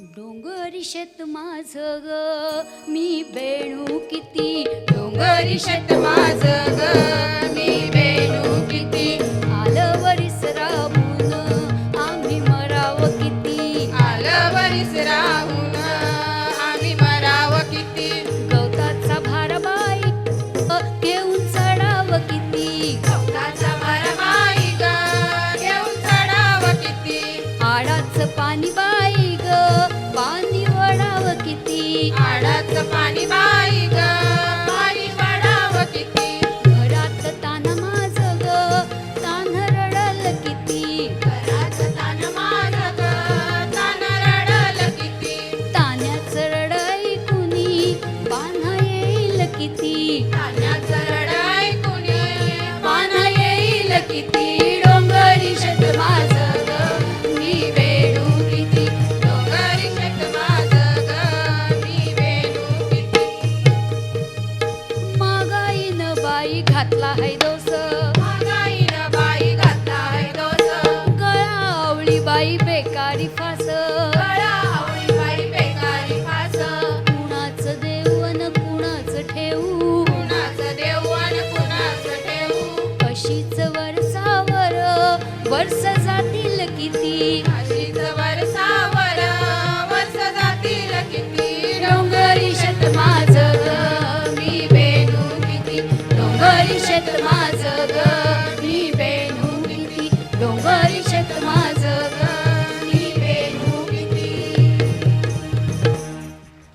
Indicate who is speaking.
Speaker 1: डोंगरी शेत माझ ग. मी बेणू किती डोंगरी शेत माझ ग. मी बेणू किती आलं वरीस राहून आम्ही मराव किती
Speaker 2: आलं वरीस राहून आम्ही मराव किती.
Speaker 1: गवताचा भार बाई घेऊन चढाव किती.
Speaker 2: गवताचा भरमाई ग. घेऊन चढाव किती.
Speaker 1: आडाचं पाणी बाई किती? तान्याचं कुणी? बांधा येईल किती? डोंगरी शेत माझ ग मी वेडू किती?
Speaker 2: डोंगरी शेत माझ मी वेणू किती?
Speaker 1: मागाईन बाई घातला है दोस.
Speaker 2: महागाईनं बाई घातला आहे दोस.
Speaker 1: गळावळी बाई बेकारी फास.
Speaker 2: वर्ष जातील किती? आशीच वर्षावर
Speaker 1: वर्ष जातील किती? डोंगरी
Speaker 2: माझ ग मी बेनू किती?
Speaker 1: डोंगरी माझ ग मी बेनू किती? डोंगरी